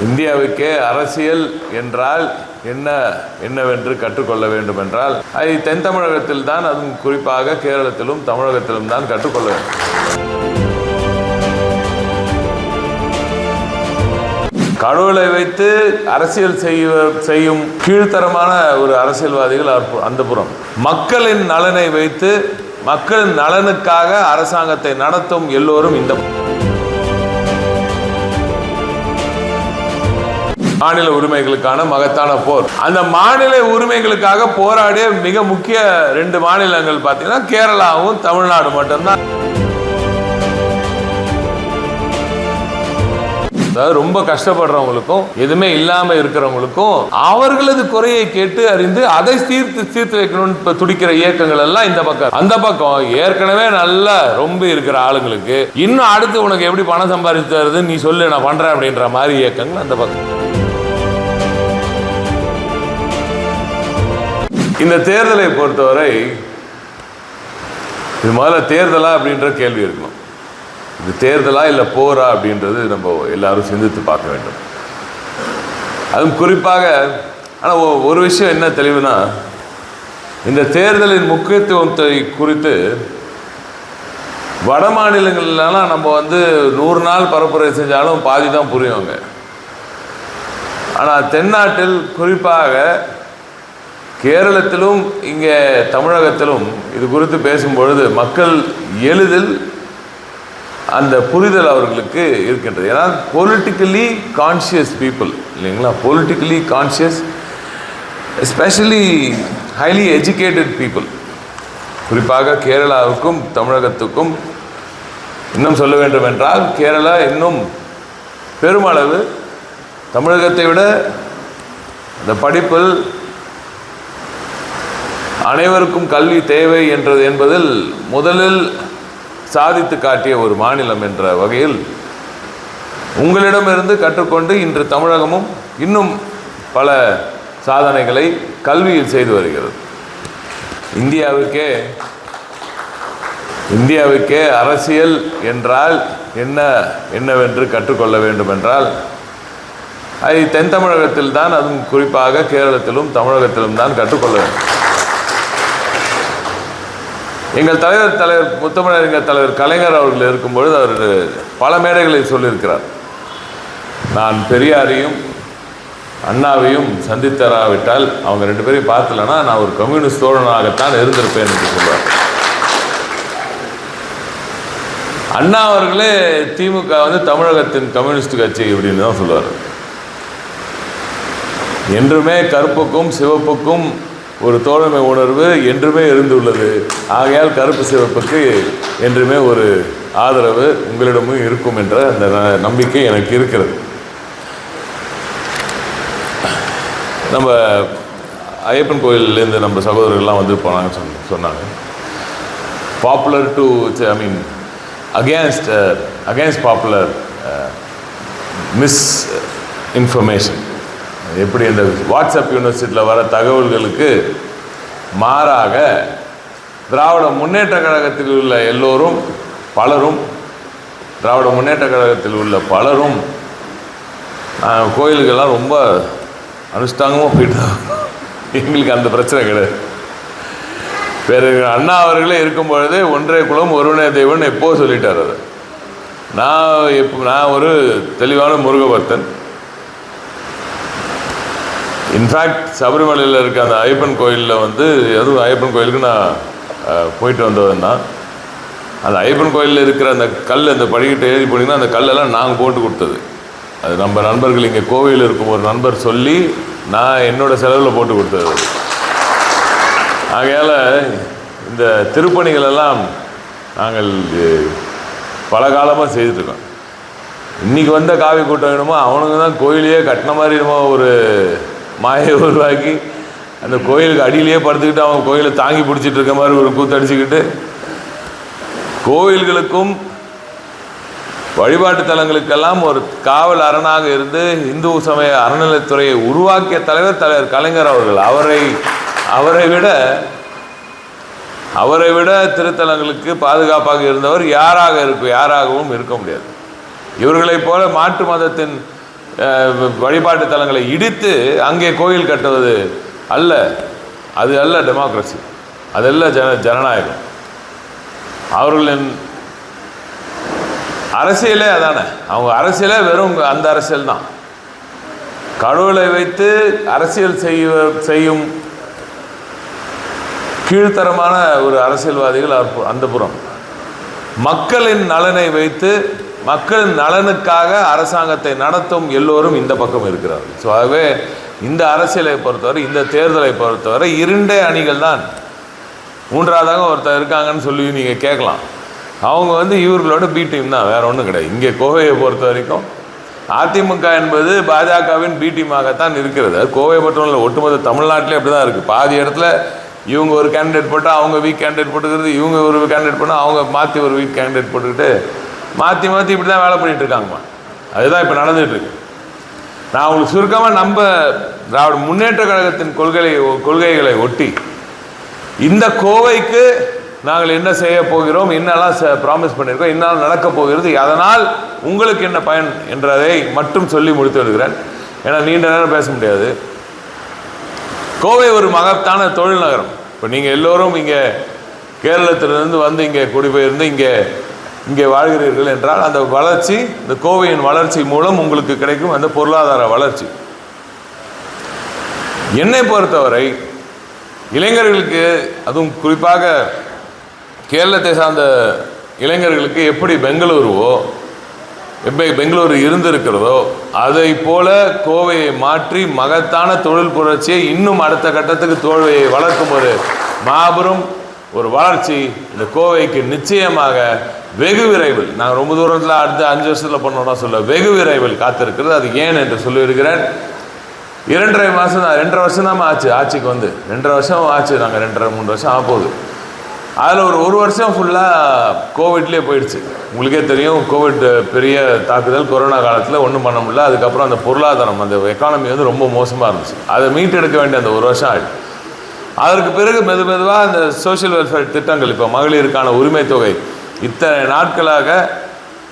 இந்தியாவுக்கே அரசியல் என்றால் என்ன என்னவென்று கற்றுக்கொள்ள வேண்டும் என்றால் அது தென் தமிழகத்தில் தான் அதுவும் குறிப்பாக கேரளத்திலும் தமிழகத்திலும் தான் கற்றுக்கொள்ள வேண்டும். கடவுளை வைத்து அரசியல் செய்ய செய்யும் கீழ்த்தரமான ஒரு அரசியல்வாதிகள் அந்த புறம் மக்களின் நலனை வைத்து மக்களின் நலனுக்காக அரசாங்கத்தை நடத்தும் எல்லோரும் இந்த மாநில உரிமைகளுக்கான மகத்தான போர். அந்த மாநில உரிமைகளுக்காக போராடிய மிக முக்கிய ரெண்டு மாநிலங்கள் பார்த்தீங்கன்னா கேரளாவும் தமிழ்நாடு மட்டும்தான். அதாவது ரொம்ப கஷ்டப்படுறவங்களுக்கும் எதுவுமே இல்லாம இருக்கிறவங்களுக்கும் அவர்களது குறையை கேட்டு அறிந்து அதை தீர்த்து தீர்த்து வைக்கணும்னு இப்ப துடிக்கிற இயக்கங்கள் எல்லாம் இந்த பக்கம். அந்த பக்கம் ஏற்கனவே நல்லா ரொம்ப இருக்கிற ஆளுங்களுக்கு இன்னும் அடுத்து உனக்கு எப்படி பணம் சம்பாதிச்சு தருது நீ சொல்லு நான் பண்றேன் அப்படின்ற மாதிரி இயக்கங்கள் அந்த பக்கம். இந்த தேர்தலை பொறுத்தவரை இது முதல்ல தேர்தலா அப்படின்ற கேள்வி இருக்கணும் இது தேர்தலா இல்லை போரா அப்படின்றது நம்ம எல்லாரும் சிந்தித்து பார்க்க வேண்டும். அதுவும் குறிப்பாக ஆனால் ஒரு விஷயம் என்ன தெளிவுனா இந்த தேர்தலின் முக்கியத்துவத்தை குறித்து வட மாநிலங்கள்லாம் நம்ம வந்து நூறு நாள் பரப்புரை செஞ்சாலும் பாதி தான் புரியுங்க ஆனால் தென்னாட்டில் குறிப்பாக கேரளத்திலும் இங்கே தமிழகத்திலும் இது குறித்து பேசும்பொழுது மக்கள் எளிதில் அந்த புரிதல் அவர்களுக்கு இருக்கின்றது. ஏன்னா பொலிட்டிக்கலி கான்ஷியஸ் பீப்புள் இல்லைங்களா? Politically conscious especially highly educated people குறிப்பாக கேரளாவுக்கும் தமிழகத்துக்கும் இன்னும் சொல்ல வேண்டும் என்றால் கேரளா இன்னும் பெருமளவு தமிழகத்தை விட இந்த படிப்பில் அனைவருக்கும் கல்வி தேவை என்றது என்பதில் முதலில் சாதித்து காட்டிய ஒரு மாநிலம் என்ற வகையில் உங்களிடமிருந்து கற்றுக்கொண்டு இன்று தமிழகமும் இன்னும் பல சாதனைகளை கல்வியில் செய்து வருகிறது. இந்தியாவுக்கே இந்தியாவுக்கே அரசியல் என்றால் என்ன என்னவென்று கற்றுக்கொள்ள வேண்டும் என்றால் அதை தென் தமிழகத்தில் தான் அதுவும் குறிப்பாக கேரளத்திலும் தமிழகத்திலும் தான் கற்றுக்கொள்ள வேண்டும். எங்கள் தலைவர் தலைவர் முத்தமிழறிஞர் தலைவர் கலைஞர் அவர்கள் இருக்கும்பொழுது அவர் பல மேடைகளில் சொல்லியிருக்கிறார். நான் பெரியாரையும் அண்ணாவையும் சந்தித்தராவிட்டால் அவங்க ரெண்டு பேரையும் பார்த்தலன்னா நான் ஒரு கம்யூனிஸ்ட் தோழனாகத்தான் இருந்திருப்பேன் என்று சொல்வார். அண்ணா அவர்களே திமுக வந்து தமிழகத்தின் கம்யூனிஸ்ட் கட்சி அப்படின்னு தான் சொல்லுவார் என்றுமே கருப்புக்கும் சிவப்புக்கும் ஒரு தோழமை உணர்வு என்றுமே இருந்துள்ளது. ஆகையால் கருப்பு சிவப்புக்கு என்றுமே ஒரு ஆதரவு உங்களிடமும் இருக்கும் என்ற அந்த ந- நம்பிக்கை எனக்கு இருக்கிறது. நம்ம ஐயப்பன் கோயிலேருந்து நம்ம சகோதரர்கள்லாம் வந்து போனாங்க சொன்ன சொன்னாங்க. Popular to I mean against against popular misinformation எப்படி இந்த வாட்ஸ்அப் யூனிவர்சிட்டியில் வர தகவல்களுக்கு மாறாக திராவிட முன்னேற்ற கழகத்தில் உள்ள எல்லோரும் பலரும் திராவிட முன்னேற்ற கழகத்தில் உள்ள பலரும் கோயிலுக்கெல்லாம் ரொம்ப அனுஷ்டாங்கமாக போயிட்டு எங்களுக்கு அந்த பிரச்சனை கிடையாது. வேறு அண்ணா அவர்களே இருக்கும் பொழுது ஒன்றே குலம் ஒருவனே தெய்வன் எப்போ சொல்லிட்டார் அது. நான் எப்போ நான் ஒரு தெளிவான முருகபக்தன். இன்ஃபேக்ட் சபரிமலையில் இருக்க அந்த ஐயப்பன் கோயிலில் வந்து அதுவும் ஐயப்பன் கோயிலுக்கு நான் போயிட்டு வந்ததுன்னா அந்த ஐயப்பன் கோயிலில் இருக்கிற அந்த கல் அந்த படிக்கிட்ட ஏறி போனீங்கன்னா அந்த கல்லெல்லாம் நாங்கள் போட்டு கொடுத்தது. அது நம்ம நண்பர்கள் இங்கே கோவில் இருக்கும் ஒரு நண்பர் சொல்லி நான் என்னோட செலவில் போட்டு கொடுத்தது. ஆகையால் இந்த திருப்பணிகள் எல்லாம் நாங்கள் பல காலமாக செய்துட்ருக்கோம் இன்றைக்கி வந்த காவி கூட்டம் வேணுமோ அவனுங்க தான் கோயிலையே கட்டின மாதிரி என்னமோ ஒரு மாயை உருவாக்கி அந்த கோயிலுக்கு அடியிலேயே படுத்துக்கிட்டு அவங்க கோயிலை தாங்கி பிடிச்சிட்டு இருக்க மாதிரி ஒரு கூத்தடிச்சுக்கிட்டு கோயில்களுக்கும் வழிபாட்டு தலங்களுக்கெல்லாம் ஒரு காவல் அரணாக இருந்து இந்து சமய அறநிலைத்துறையை உருவாக்கிய தலைவர் தலைவர் கலைஞர் அவர்கள். அவரை அவரை விட அவரை விட திருத்தலங்களுக்கு பாதுகாப்பாக இருந்தவர் யாராக இருக்கும் யாராகவும் இருக்க முடியாது. இவர்களைப் போல மாற்று மதத்தின் வழிபாட்டு தலங்களை இடித்து அங்கே கோயில் கட்டுவது அல்ல. அது அல்ல டெமோக்ரஸி அதல்ல ஜன ஜனநாயகம். அவர்களின் அரசியலே அதானே. அவங்க அரசியலே வெறும் அந்த அரசியல் தான். கடவுளை வைத்து அரசியல் செய்ய செய்யும் கீழ்த்தரமான ஒரு அரசியல்வாதிகள் அந்த புறம் மக்களின் நலனை வைத்து மக்கள் நலனுக்காக அரசாங்கத்தை நடத்தும் எல்லோரும் இந்த பக்கம் இருக்கிறார்கள் ஸோ ஆகவே இந்த அரசியலை பொறுத்தவரை இந்த தேர்தலை பொறுத்தவரை இரண்டே அணிகள் தான். மூன்றாவதாக ஒருத்தர் இருக்காங்கன்னு சொல்லி நீங்கள் கேட்கலாம். அவங்க வந்து இவர்களோட பி டீம் தான் வேற ஒன்றும் கிடையாது. இங்கே கோவையை பொறுத்த வரைக்கும் அதிமுக என்பது பாஜகவின் பி டீமாகத்தான் இருக்கிறது. அது கோவை மட்டும் இல்லை ஒட்டுமொத்த தமிழ்நாட்டிலே அப்படி தான் இருக்குது பாதி இடத்துல இவங்க ஒரு கேண்டிடேட் போட்டால் அவங்க வீக் கேண்டிடேட் போட்டுக்கிறது இவங்க ஒரு கேண்டிடேட் பண்ணால் அவங்க மாற்றி ஒரு வீக் கேண்டிடேட் போட்டுக்கிட்டு மாற்றி மாற்றி இப்படி தான் வேலை பண்ணிகிட்டு இருக்காங்கம்மா. அதுதான் இப்போ நடந்துகிட்ருக்கு இருக்கு. நான் உங்களுக்கு சுருக்கமாக நம்ம திராவிட முன்னேற்ற கழகத்தின் கொள்கை கொள்கைகளை ஒட்டி இந்த கோவைக்கு நாங்கள் என்ன செய்ய போகிறோம் என்னெல்லாம் ப்ராமிஸ் பண்ணியிருக்கோம் என்னெல்லாம் நடக்க போகிறது அதனால் உங்களுக்கு என்ன பயன் என்றதை மட்டும் சொல்லி முடித்து விடுகிறேன். ஏன்னா நீண்ட நேரம் பேச முடியாது. கோவை ஒரு மகத்தான தொழில் நகரம். இப்போ நீங்கள் எல்லோரும் இங்கே கேரளத்திலிருந்து வந்து இங்கே குடிபெயர்ந்து இங்கே இங்கே வாழ்கிறீர்கள் என்றால் அந்த வளர்ச்சி இந்த கோவையின் வளர்ச்சி மூலம் உங்களுக்கு கிடைக்கும் அந்த பொருளாதார வளர்ச்சி. என்னை பொறுத்தவரை இளைஞர்களுக்கு அதுவும் குறிப்பாக கேரளத்தை சார்ந்த இளைஞர்களுக்கு எப்படி பெங்களூருவோ எப்படி பெங்களூரு இருந்திருக்கிறதோ அதை போல கோவையை மாற்றி மகத்தான தொழில் புரட்சியை இன்னும் அடுத்த கட்டத்துக்கு தோல்வியை வளர்க்கும் ஒரு மாபெரும் ஒரு வளர்ச்சி இந்த கோவைக்கு நிச்சயமாக வெகு விரைவில் நான் ரொம்ப தூரத்தில் அடுத்த அஞ்சு வருஷத்தில் பண்ணோம்னா சொல்ல வெகு விரைவில் காத்திருக்கிறது. அது ஏன் என்று சொல்லியிருக்கிறேன். இரண்டரை மாதம் தான் ரெண்டரை வருஷம் தான் ஆச்சு. ஆட்சிக்கு வந்து. ரெண்டரை வருஷம் ஆச்சு. நாங்கள் ரெண்டரை மூணு வருஷம் ஆக போகுது. அதில் ஒரு ஒரு வருஷம் ஃபுல்லாக கோவிட்லேயே போயிடுச்சு. உங்களுக்கே தெரியும் கோவிட் பெரிய தாக்குதல் கொரோனா காலத்தில் ஒன்றும் பண்ண முடியல. அதுக்கப்புறம் அந்த பொருளாதாரம் அந்த எக்கானமி வந்து ரொம்ப மோசமாக இருந்துச்சு. அதை மீட்டெடுக்க வேண்டிய அந்த ஒரு வருஷம் ஆயிடுச்சு. அதற்கு பிறகு மெது மெதுவாக அந்த சோஷியல் வெல்ஃபேர் திட்டங்கள் இப்போ மகளிருக்கான உரிமை தொகை இத்தனை நாட்களாக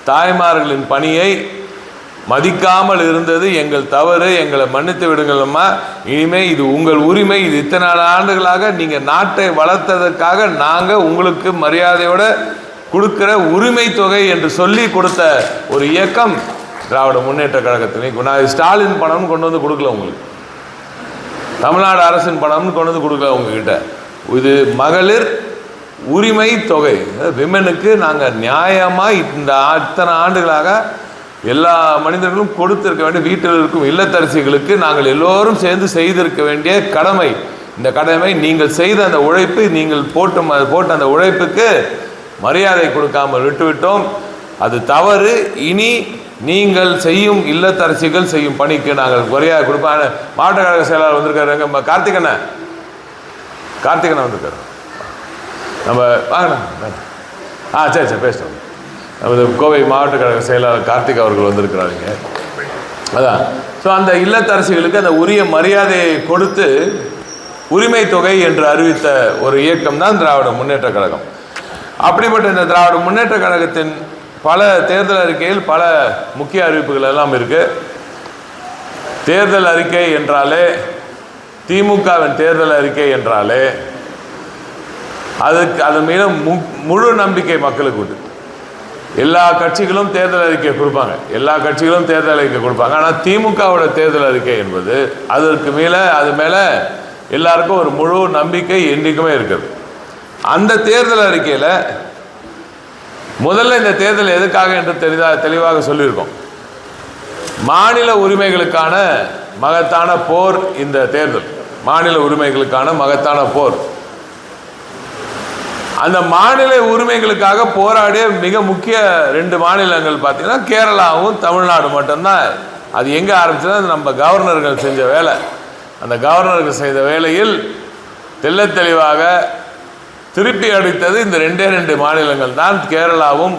தாய்மார்களின் பணியை மதிக்காமல் இருந்தது. எங்கள் தவறு எங்களை மன்னித்து விடுங்களம்மா இனிமே இது உங்கள் உரிமை. இது இத்தனை ஆண்டுகளாக நீங்கள் நாட்டை வளர்த்ததற்காக நாங்கள் உங்களுக்கு மரியாதையோட கொடுக்கிற உரிமை தொகை என்று சொல்லி கொடுத்த ஒரு இயக்கம் திராவிட முன்னேற்ற கழகத்தினை நான் ஸ்டாலின் பணம் கொண்டு வந்து கொடுக்கல உங்களுக்கு. தமிழ்நாடு அரசின் பணம்னு கொண்டு வந்து கொடுக்கல உங்ககிட்ட. இது மகளிர் உரிமை தொகை விமனுக்கு நாங்கள் நியாயமாக இந்த அத்தனை ஆண்டுகளாக எல்லா மனிதர்களும் கொடுத்திருக்க வேண்டிய வீட்டில் இருக்கும் இல்லத்தரசிகளுக்கு நாங்கள் எல்லோரும் சேர்ந்து செய்திருக்க வேண்டிய கடமை. இந்த கடமை நீங்கள் செய்த அந்த உழைப்பு நீங்கள் போட்டு போட்ட அந்த உழைப்புக்கு மரியாதை கொடுக்காமல் விட்டுவிட்டோம். அது தவறு. இனி நீங்கள் செய்யும் இல்லத்தரசிகள் செய்யும் பணிக்கு நாங்கள் மரியாதை கொடுப்போம். மாவட்ட கழக செயலாளர் வந்திருக்காரு. எங்க கார்த்திகண்ணா வந்திருக்காரு. நம்ம வாங்க. ஆ சரி சரி பேசுகிறோம் நமது கோவை மாவட்ட கழக செயலாளர் கார்த்திக் அவர்கள் வந்திருக்கிறாருங்க அதான். ஸோ அந்த இல்லத்தரசிகளுக்கு அந்த உரிய மரியாதையை கொடுத்து உரிமை தொகை என்று அறிவித்த ஒரு இயக்கம் தான் திராவிட முன்னேற்ற கழகம். அப்படிப்பட்ட இந்த திராவிட முன்னேற்ற கழகத்தின் பல தேர்தல் அறிக்கையில் பல முக்கிய அறிவிப்புகள் எல்லாம் இருக்குது தேர்தல் அறிக்கை என்றாலே திமுகவின் தேர்தல் அறிக்கை என்றாலே அதுக்கு அது மீது மு- முழு நம்பிக்கை மக்களுக்கு உண்டு. எல்லா கட்சிகளும் தேர்தல் அறிக்கை கொடுப்பாங்க. எல்லா கட்சிகளும் தேர்தல் அறிக்கை கொடுப்பாங்க. ஆனால் திமுகவோட தேர்தல் அறிக்கை என்பது அதற்கு மேலே அது மேலே எல்லாருக்கும் ஒரு முழு நம்பிக்கை என்றைக்குமே இருக்குது. அந்த தேர்தல் அறிக்கையில் முதல்ல இந்த தேர்தல் எதுக்காக என்று தெளிதா தெளிவாக சொல்லியிருக்கோம். மாநில உரிமைகளுக்கான மகத்தான போர் இந்த தேர்தல். மாநில உரிமைகளுக்கான மகத்தான போர். அந்த மாநில உரிமைகளுக்காக போராடிய மிக முக்கிய ரெண்டு மாநிலங்கள் பார்த்தீங்கன்னா கேரளாவும் தமிழ்நாடு மட்டும்தான். அது எங்கே ஆரம்பிச்சதுன்னா நம்ம கவர்னர்கள் செஞ்ச வேலை. அந்த கவர்னர்கள் செய்த வேலையில் தெல்ல தெளிவாக திருப்பி அடித்தது இந்த ரெண்டே ரெண்டு மாநிலங்கள் தான். கேரளாவும்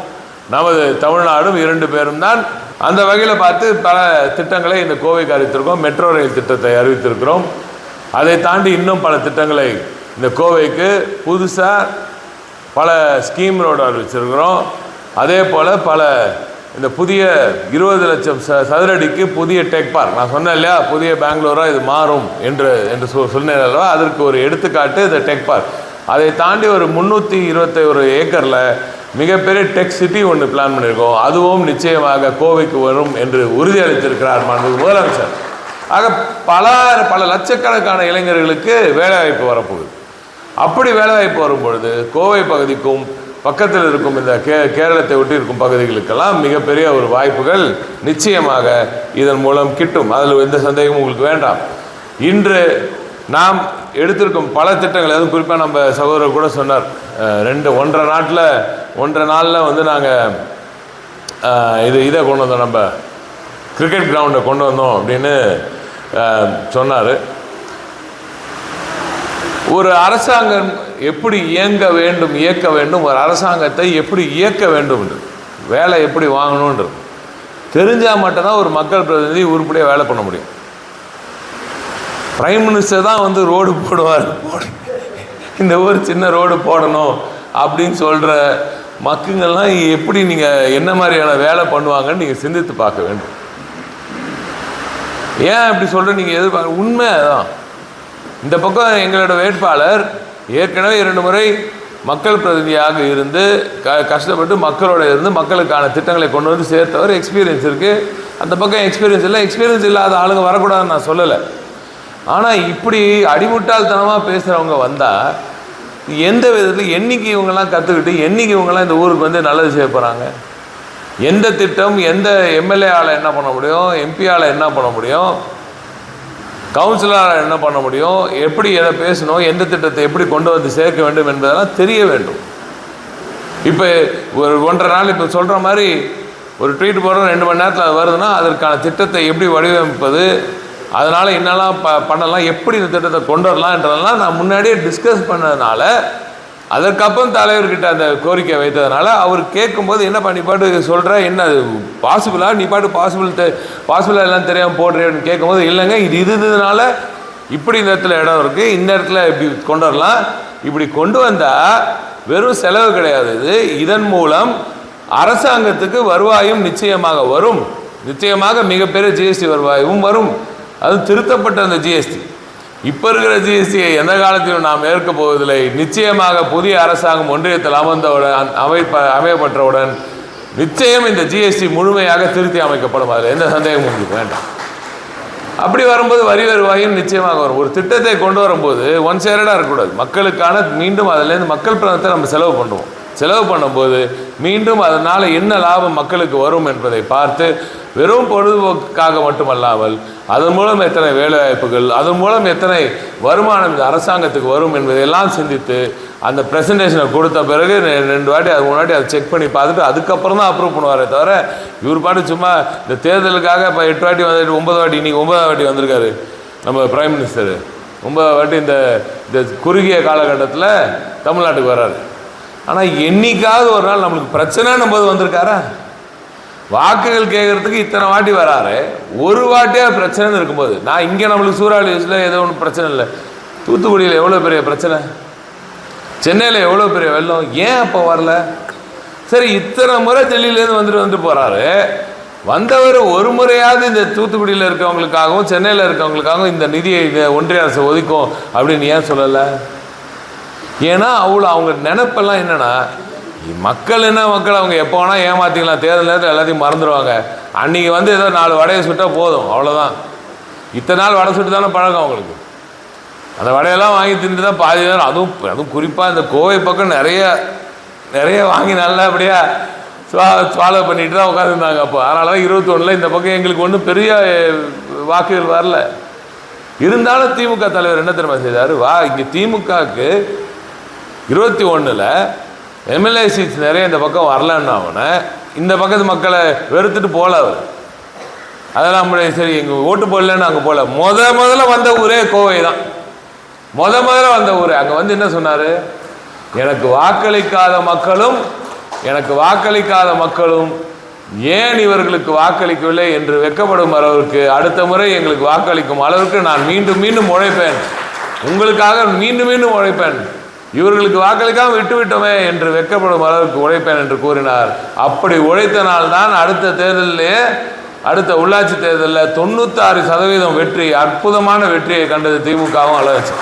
நமது தமிழ்நாடும் இரண்டு பேரும் தான். அந்த வகையில் பார்த்து பல திட்டங்களை இந்த கோவைக்கு அறிவித்திருக்கோம். மெட்ரோ ரயில் திட்டத்தை அறிவித்திருக்கிறோம். அதை தாண்டி இன்னும் பல திட்டங்களை இந்த கோவைக்கு புதுசாக பல ஸ்கீம் ரோடு அறிவிச்சிருக்கிறோம் அதே போல் பல இந்த புதிய இருபது லட்சம் ச சதுரடிக்கு புதிய டெக் பார்க். நான் சொன்னேன் இல்லையா? புதிய பெங்களூராக இது மாறும் என்று என்று சொ சொன்னேன் அல்லவா? அதற்கு ஒரு எடுத்துக்காட்டு இந்த டெக் பார்க். அதை தாண்டி ஒரு முந்நூற்றி இருபத்தி ஒரு ஏக்கரில் மிகப்பெரிய டெக் சிட்டி ஒன்று பிளான் பண்ணியிருக்கோம் அதுவும் நிச்சயமாக கோவைக்கு வரும் என்று உறுதியளித்திருக்கிறார் மாண்பு முதலமைச்சர். ஆக பல பல லட்சக்கணக்கான இளைஞர்களுக்கு வேலைவாய்ப்பு வரப்போகுது. அப்படி வேலைவாய்ப்பு வரும்பொழுது கோவை பகுதிக்கும் பக்கத்தில் இருக்கும் இந்த கே கேரளத்தை ஒட்டி இருக்கும் பகுதிகளுக்கெல்லாம் மிகப்பெரிய ஒரு வாய்ப்புகள் நிச்சயமாக இதன் மூலம் கிட்டும். அதில் எந்த சந்தேகமும் உங்களுக்கு வேண்டாம். இன்று நாம் எடுத்திருக்கும் பல திட்டங்கள் அதுவும் குறிப்பாக நம்ம சகோதரர் கூட சொன்னார். ரெண்டு ஒன்றரை நாட்டில் ஒன்றரை நாளில் வந்து நாங்கள் இது இதை கொண்டு வந்தோம். நம்ம கிரிக்கெட் கிரவுண்டை கொண்டு வந்தோம் அப்படின்னு சொன்னார். ஒரு அரசாங்கம் எப்படி இயங்க வேண்டும் இயக்க வேண்டும் ஒரு அரசாங்கத்தை எப்படி இயக்க வேண்டும் என்று வேலை எப்படி வாங்கணுன்றது தெரிஞ்சால் மட்டும்தான் ஒரு மக்கள் பிரதிநிதி உருப்படியாக வேலை பண்ண முடியும். பிரைம் மினிஸ்டர் தான் வந்து ரோடு போடுவார். போடு இந்த ஊர் சின்ன ரோடு போடணும் அப்படின்னு சொல்கிற மக்குங்கள்லாம் எப்படி நீங்கள் என்ன மாதிரியான வேலை பண்ணுவாங்கன்னு நீங்கள் சிந்தித்து பார்க்க வேண்டும். ஏன் இப்படி சொல்கிற நீங்கள் எதிர்பார்க்க உண்மை அதான் இந்த பக்கம் எங்களோட வேட்பாளர் ஏற்கனவே இரண்டு முறை மக்கள் பிரதிநிதியாக இருந்து க கஷ்டப்பட்டு மக்களோட இருந்து மக்களுக்கான திட்டங்களை கொண்டு வந்து சேர்த்தவர். எக்ஸ்பீரியன்ஸ் இருக்குது அந்த பக்கம் எக்ஸ்பீரியன்ஸ் இல்லை. எக்ஸ்பீரியன்ஸ் இல்லாத ஆளுங்க வரக்கூடாதுன்னு நான் சொல்லலை. ஆனால் இப்படி அடிமுட்டாள்தனமாக பேசுகிறவங்க வந்தால் எந்த விதத்தில் என்றைக்கு இவங்கெல்லாம் கற்றுக்கிட்டு என்றைக்கு இவங்கெல்லாம் இந்த ஊருக்கு வந்து நல்லது செய்ய போகிறாங்க எந்த திட்டம் எந்த எம்எல்ஏ ஆளை என்ன பண்ண முடியும்? எம்பியால் என்ன பண்ண முடியும்? கவுன்சிலரால் என்ன பண்ண முடியும்? எப்படி எதை பேசணும்? எந்த திட்டத்தை எப்படி கொண்டு வந்து சேர்க்க வேண்டும் என்பதெல்லாம் தெரிய வேண்டும். இப்போ ஒரு ஒன்றரை நாள் இப்போ சொல்கிற மாதிரி ஒரு ட்வீட் போடுறோம் ரெண்டு மணி நேரத்தில் அது வருதுன்னா அதற்கான திட்டத்தை எப்படி வடிவமைப்பது? அதனால் என்னெல்லாம் ப பண்ணலாம்? எப்படி இந்த திட்டத்தை கொண்டு வரலாம்ன்றதெல்லாம் நான் முன்னாடியே டிஸ்கஸ் பண்ணதுனால அதற்கப்புறம் தலைவர்கிட்ட அந்த கோரிக்கை வைத்ததுனால அவர் கேட்கும்போது என்ன பண்ணி பாட்டு சொல்கிற என்ன அது? பாசிபிளா நீ பாட்டு பாசிபிள் பாசிபிளாக எல்லாம் தெரியாமல் போடுறேன்னு கேட்கும்போது இல்லைங்க இது இது இருந்ததுனால இப்படி இந்த இடத்துல இடம் இருக்குது இந்த இடத்துல இப்படி கொண்டு வரலாம். இப்படி கொண்டு வந்தால் வெறும் செலவு கிடையாது. இது இதன் மூலம் அரசாங்கத்துக்கு வருவாயும் நிச்சயமாக வரும். நிச்சயமாக மிகப்பெரிய ஜிஎஸ்டி வருவாயும் வரும். அது திருத்தப்பட்ட அந்த ஜிஎஸ்டி இப்போ இருக்கிற ஜிஎஸ்டியை எந்த காலத்திலும் நாம் ஏற்க போவதில்லை. நிச்சயமாக புதிய அரசாங்கம் ஒன்றியத்தில் அமர்ந்தவுடன் அமைப்ப அமையப்பட்டவுடன் நிச்சயம் இந்த ஜிஎஸ்டி முழுமையாக திருத்தி அமைக்கப்படும். அதில் எந்த சந்தேகமும் உங்களுக்கு வேண்டாம். அப்படி வரும்போது வரி வருவாயும் நிச்சயமாக வரும். ஒரு திட்டத்தை கொண்டு வரும்போது ஒன் சேரடாக இருக்கக்கூடாது. மக்களுக்கான மீண்டும் அதுலேருந்து மக்கள் பிரதத்தை நம்ம செலவு பண்ணுவோம். செலவு பண்ணும்போது மீண்டும் அதனால் என்ன லாபம் மக்களுக்கு வரும் என்பதை பார்த்து வெறும் பொழுதுபோக்குக்காக மட்டுமல்லாமல் அதன் மூலம் எத்தனை வேலைவாய்ப்புகள் அதன் மூலம் எத்தனை வருமானம் இந்த அரசாங்கத்துக்கு வரும் என்பதையெல்லாம் சிந்தித்து அந்த ப்ரெசன்டேஷனை கொடுத்த பிறகு ரெண்டு வாட்டி அது முன்னாடி அதை செக் பண்ணி பார்த்துட்டு அதுக்கப்புறம் தான் அப்ரூவ் பண்ணுவாரே தவிர இவர் பாட்டு சும்மா இந்த தேர்தலுக்காக இப்போ எட்டு வாட்டி வந்துட்டு ஒன்பது வாட்டி இன்னைக்கு ஒன்பதாம் வாட்டி வந்திருக்காரு நம்ம பிரைம் மினிஸ்டர் ஒன்பது வாட்டி இந்த இந்த குறுகிய காலகட்டத்தில் தமிழ்நாட்டுக்கு வர்றாரு. ஆனால் என்னைக்காவது ஒரு நாள் நம்மளுக்கு பிரச்சனைன்னும் போது வந்திருக்காரா? வாக்குகள் கேட்குறதுக்கு இத்தனை வாட்டி வராரு. ஒரு வாட்டியாக பிரச்சனைன்னு இருக்கும்போது நான் இங்கே நம்மளுக்கு சூறாவளி வயசில் ஏதோ ஒன்றும் பிரச்சனை இல்லை. தூத்துக்குடியில் எவ்வளோ பெரிய பிரச்சனை? சென்னையில் எவ்வளோ பெரிய வெள்ளம்? ஏன் அப்போ வரல? சரி இத்தனை முறை டெல்லியிலேருந்து வந்துட்டு வந்துட்டு போகிறாரு வந்தவர் ஒரு முறையாவது இந்த தூத்துக்குடியில் இருக்கவங்களுக்காகவும் சென்னையில் இருக்கவங்களுக்காகவும் இந்த நிதியை இந்த ஒன்றிய அரசு ஒதுக்கும் அப்படின்னு ஏன் சொல்லலை? ஏன்னா அவ்வளோ அவங்க நினைப்பெல்லாம் என்னென்னா மக்கள் என்ன மக்கள்? அவங்க எப்போ வேணால் ஏமாற்றிக்கலாம் தேர்தல் நேரத்தில் எல்லாத்தையும் மறந்துடுவாங்க அன்றைக்கி வந்து ஏதோ நாலு வடையை சுட்டால் போதும். அவ்வளோதான் இத்தனை நாள் வடை சுட்டு தானே பழக்கம் அவங்களுக்கு. அந்த வடையெல்லாம் வாங்கி தின்று தான் பாதி நேரம் அதுவும் அதுவும் குறிப்பாக இந்த கோவை பக்கம் நிறைய நிறைய வாங்கி நல்லபடியாக ஸ்வா ஃபாலோ பண்ணிட்டு தான் உட்காந்துருந்தாங்க அப்போ. அதனால தான் இருபத்தொன்னில் இந்த பக்கம் எங்களுக்கு ஒன்றும் பெரிய வாக்குகள் வரல. இருந்தாலும் திமுக தலைவர் என்ன தெரியுமா செய்தார்? வா இங்கே திமுகவுக்கு இருபத்தி ஒன்றில் எம்எல்ஏ சீட்ஸ் நிறைய இந்த பக்கம் வரலன்னா அவனை இந்த பக்கத்து மக்களை வெறுத்துட்டு போகல அவர். அதெல்லாம் நம்மளே சரி எங்கள் ஓட்டு போடலன்னு அங்கே போகல முத முதல்ல வந்த ஊரே கோவை தான். முத முதல்ல வந்த ஊர். அங்கே வந்து என்ன சொன்னார்? எனக்கு வாக்களிக்காத மக்களும் எனக்கு வாக்களிக்காத மக்களும் ஏன் இவர்களுக்கு வாக்களிக்கவில்லை என்று வெட்கப்படும் அளவிற்கு அடுத்த முறை எங்களுக்கு வாக்களிக்கும் அளவிற்கு நான் மீண்டும் மீண்டும் உழைப்பேன். உங்களுக்காக மீண்டும் மீண்டும் உழைப்பேன். இவர்களுக்கு வாக்களிக்காமல் விட்டுவிட்டோமே என்று வெட்கப்படும் அளவுக்கு உழைப்பேன் என்று கூறினார். அப்படி உழைத்தனால்தான் அடுத்த தேர்தலிலே அடுத்த உள்ளாட்சி தேர்தலில் தொண்ணூத்தாறு சதவீதம் வெற்றி அற்புதமான வெற்றியை கண்டது திமுகவும் அழகு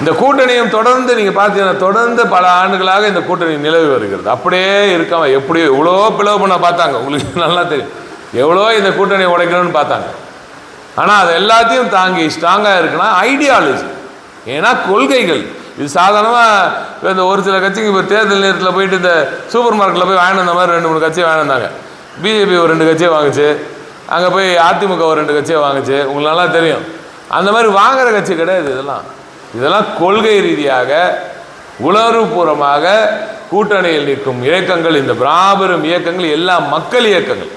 இந்த கூட்டணியும் தொடர்ந்து நீங்கள் பார்த்தீங்கன்னா தொடர்ந்து பல ஆண்டுகளாக இந்த கூட்டணி நிலவி வருகிறது. அப்படியே இருக்காம எப்படியோ இவ்வளோ பிளவு பண்ண பார்த்தாங்க. உங்களுக்கு நல்லா தெரியும். எவ்வளோ இந்த கூட்டணியை உடைக்கணும்னு பார்த்தாங்க. ஆனால் அது எல்லாத்தையும் தாங்கி ஸ்ட்ராங்காக இருக்குன்னா ஐடியாலஜி ஏன்னா கொள்கைகள். இது சாதாரணமாக இந்த ஒரு சில கட்சிங்க இப்போ தேர்தல் நேரத்தில் போயிட்டு இந்த சூப்பர் மார்க்கெட்டில் போய் வாங்கின மாதிரி ரெண்டு மூணு கட்சியை வாங்கினாங்க. பிஜேபி ஒரு ரெண்டு கட்சியை வாங்குச்சு. அங்கே போய் அதிமுக ஒரு ரெண்டு கட்சியை வாங்குச்சு. உங்களுக்கு நல்லா தெரியும். அந்த மாதிரி வாங்குற கட்சி கிடையாது இதெல்லாம். இதெல்லாம் கொள்கை ரீதியாக உணர்வுபூர்வமாக கூட்டணியில் நிற்கும் இயக்கங்கள் இந்த பிராபெரும் இயக்கங்கள் எல்லா மக்கள் இயக்கங்கள்.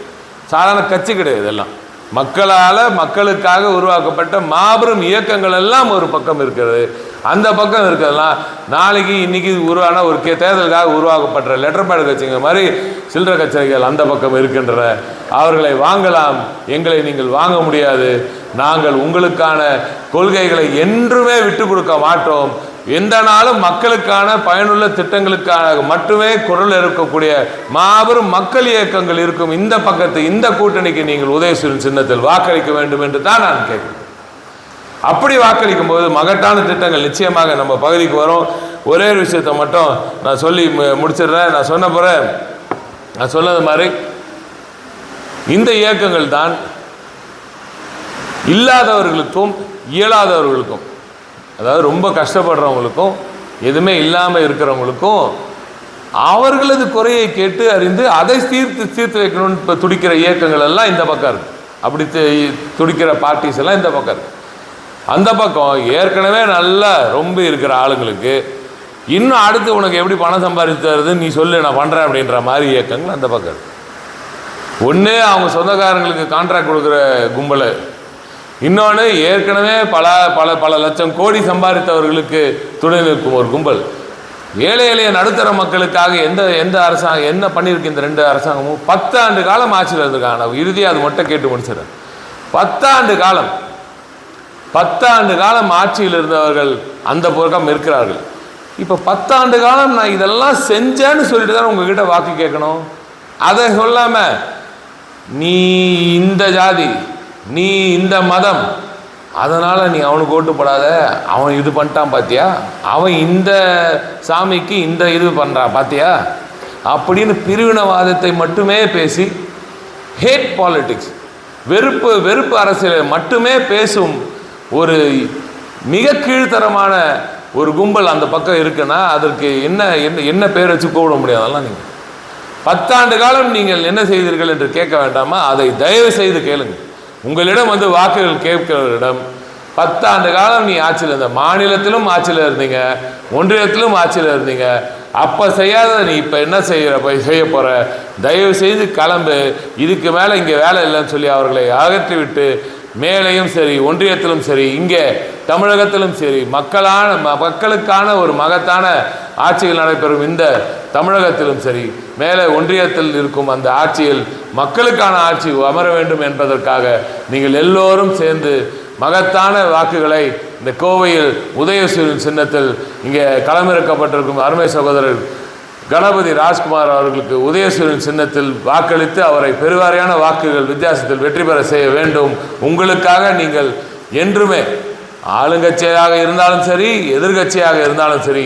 சாதாரண கட்சி கிடையாது இதெல்லாம். மக்களால் மக்களுக்காக உருவாக்கப்பட்ட மாபெரும் இயக்கங்கள் எல்லாம் ஒரு பக்கம் இருக்கிறது. அந்த பக்கம் இருக்கிறதுலாம் நாளைக்கு இன்னைக்கு உருவான ஒரு கே தேர்தலுக்காக உருவாக்கப்பட்ட லெட்டர் பேட் கட்சிங்க மாதிரி சில்லற கச்சேரிகள் அந்த பக்கம் இருக்கின்றன. அவர்களை வாங்கலாம். எங்களை நீங்கள் வாங்க முடியாது. நாங்கள் உங்களுக்கான கொள்கைகளை என்றுமே விட்டு கொடுக்க மாட்டோம். எந்த நாளும் மக்களுக்கான பயனுள்ள திட்டங்களுக்காக மட்டுமே குரல் இருக்கக்கூடிய மாபெரும் மக்கள் இயக்கங்கள் இருக்கும் இந்த பக்கத்து இந்த கூட்டணிக்கு நீங்கள் உதயசூரன் சின்னத்தில் வாக்களிக்க வேண்டும் என்று தான் நான் கேட்கிறேன். அப்படி வாக்களிக்கும் போது மகட்டான திட்டங்கள் நிச்சயமாக நம்ம பகுதிக்கு வரும். ஒரே ஒரு விஷயத்தை மட்டும் நான் சொல்லி மு- முடிச்சிடுறேன். நான் சொன்ன பிறகு நான் சொன்னது மாதிரி இந்த இயக்கங்கள் தான் இல்லாதவர்களுக்கும் இயலாதவர்களுக்கும் அதாவது ரொம்ப கஷ்டப்படுறவங்களுக்கும் எதுவுமே இல்லாமல் இருக்கிறவங்களுக்கும் அவர்களது குறையை கேட்டு அறிந்து அதை தீர்த்து தீர்த்து வைக்கணும்னு இப்போ துடிக்கிற இயக்கங்கள் எல்லாம் இந்த பக்கம் இருக்குது அப்படி துடிக்கிற பார்ட்டிஸ் எல்லாம் இந்த பக்கம் இருக்குது அந்த பக்கம் ஏற்கனவே நல்லா ரொம்ப இருக்கிற ஆளுங்களுக்கு இன்னும் அடுத்து உனக்கு எப்படி பணம் சம்பாதிச்சு நீ சொல்லு நான் பண்ணுறேன் அப்படின்ற மாதிரி இயக்கங்கள் அந்த பக்கம் இருக்குது ஒன்று அவங்க சொந்தக்காரங்களுக்கு கான்ட்ராக்ட் கொடுக்குற கும்பலை இன்னொன்று ஏற்கனவே பல பல பல லட்சம் கோடி சம்பாதித்தவர்களுக்கு துணை நிற்கும் ஒரு கும்பல். ஏழை எளிய நடுத்தர மக்களுக்காக எந்த எந்த அரசாங்கம் என்ன பண்ணியிருக்கு இந்த ரெண்டு அரசாங்கமும்? பத்தாண்டு காலம் ஆட்சியில் இருந்திருக்காங்க. நான் இறுதியாக அது மட்டும் கேட்டு முடிச்சிடறேன். பத்தாண்டு காலம் பத்தாண்டு காலம் ஆட்சியில் இருந்தவர்கள் அந்த பக்கம் இருக்கிறார்கள். இப்போ பத்தாண்டு காலம் நான் இதெல்லாம் செஞ்சேன்னு சொல்லிட்டு தான் உங்ககிட்ட வாக்கு கேட்கணும்? அதை சொல்லாமல் நீ இந்த ஜாதி நீ இந்த மதம். அதனால் நீ அவனுக்கு ஓட்டு போடாத. அவன் இது பண்ணிட்டான் பார்த்தியா அவன் இந்த சாமிக்கு இந்த இது பண்ணுறான் பார்த்தியா அப்படின்னு பிரிவினவாதத்தை மட்டுமே பேசி ஹேட் பாலிட்டிக்ஸ் வெறுப்பு வெறுப்பு அரசியலை மட்டுமே பேசும் ஒரு மிக கீழ்த்தரமான ஒரு கும்பல் அந்த பக்கம் இருக்குன்னா அதற்கு என்ன என்ன என்ன பேர் வச்சு கூப்பிட முடியாது அதெல்லாம் நீங்கள் பத்தாண்டு காலம் நீங்கள் என்ன செய்தீர்கள் என்று கேட்க வேண்டாமா? அதை தயவு செய்து கேளுங்கள் உங்களிடம் வந்து வாக்குகள் கேட்கிறவரிடம் பத்தாண்டு காலம் நீ ஆட்சியில் இருந்த மாநிலத்திலும் ஆட்சியில் இருந்தீங்க ஒன்றியத்திலும் ஆட்சியில் இருந்தீங்க. அப்போ செய்யாத நீ இப்போ என்ன செய்கிற போய் செய்ய போகிற தயவு செய்து கிளம்பு. இதுக்கு மேலே இங்கே வேலை இல்லைன்னு சொல்லி அவர்களை அகற்றிவிட்டு மேலையும் சரி ஒன்றியத்திலும் சரி இங்கே தமிழகத்திலும் சரி மக்களான ம- மக்களுக்கான ஒரு மகத்தான ஆட்சிகள் நடைபெறும் இந்த தமிழகத்திலும் சரி மேலே ஒன்றியத்தில் இருக்கும் அந்த ஆட்சியில் மக்களுக்கான ஆட்சி அமர வேண்டும் என்பதற்காக நீங்கள் எல்லோரும் சேர்ந்து மகத்தான வாக்குகளை இந்த கோவையில் உதயசூரியன் சின்னத்தில் இங்கே களமிறக்கப்பட்டிருக்கும் அருமை சகோதரர் கணபதி ராஜ்குமார் அவர்களுக்கு உதயசூரியன் சின்னத்தில் வாக்களித்து அவரை பெருவாரியான வாக்குகள் வித்தியாசத்தில் வெற்றி பெற செய்ய வேண்டும். உங்களுக்காக நீங்கள் என்றுமே ஆளுங்கட்சியாக இருந்தாலும் சரி எதிர்கட்சியாக இருந்தாலும் சரி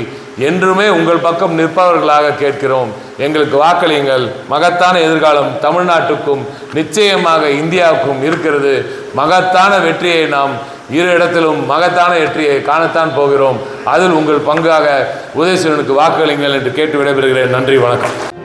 என்றுமே உங்கள் பக்கம் நிற்பவர்களாக கேட்கிறோம். எங்களுக்கு வாக்களியுங்கள். மகத்தான எதிர்காலம் தமிழ்நாட்டுக்கும் நிச்சயமாக இந்தியாவுக்கும் இருக்கிறது. மகத்தான வெற்றியை நாம் இரு இடத்திலும் மகத்தான வெற்றியை காணத்தான் போகிறோம். அதில் உங்கள் பங்காக உதயசூரனுக்கு வாக்களியுங்கள் என்று கேட்டு விடைபெறுகிறேன். நன்றி வணக்கம்.